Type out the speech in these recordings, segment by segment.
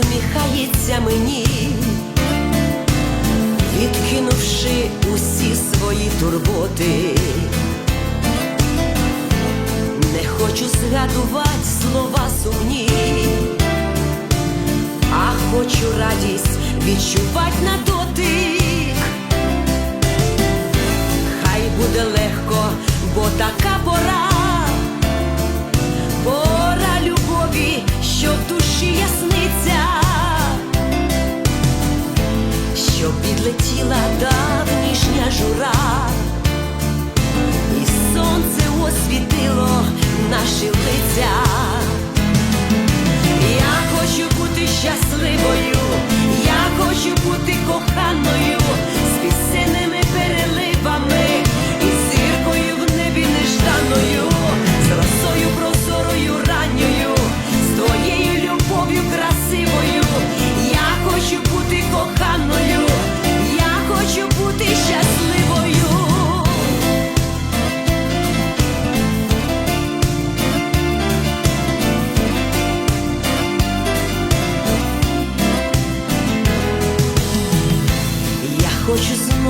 усміхається мені, відкинувши усі свої турботи, не хочу згадувати слова сумні, а хочу радість відчувати на то. Що давнішня жура, і сонце освітило наші лиця. Я хочу бути щасливою, я хочу бути коханою з пісенними переливами і зіркою в небі нежданою, з росою прозорою ранньою, з твоєю любов'ю красивою. Я хочу бути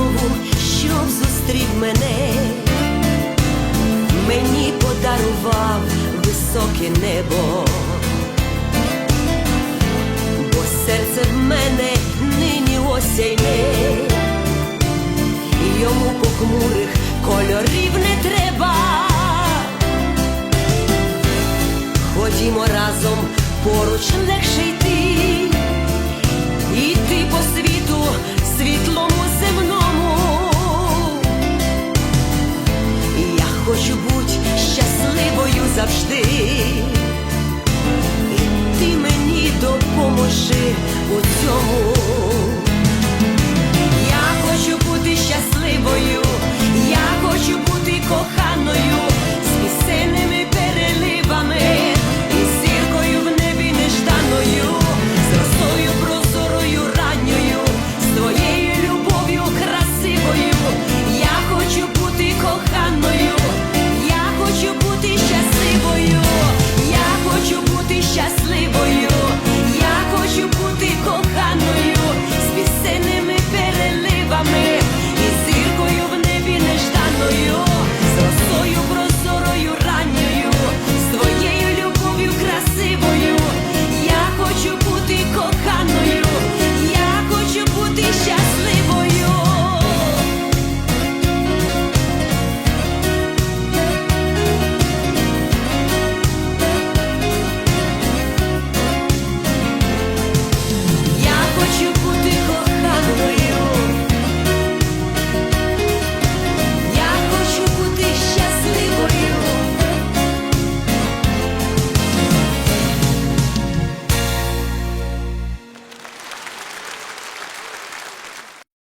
знову, щоб зустрів мене, мені подарував високе небо, бо серце в мене нині осяйне, йому похмурих кольорів не треба. Ходімо разом поруч. хочу бути щасливою завжди.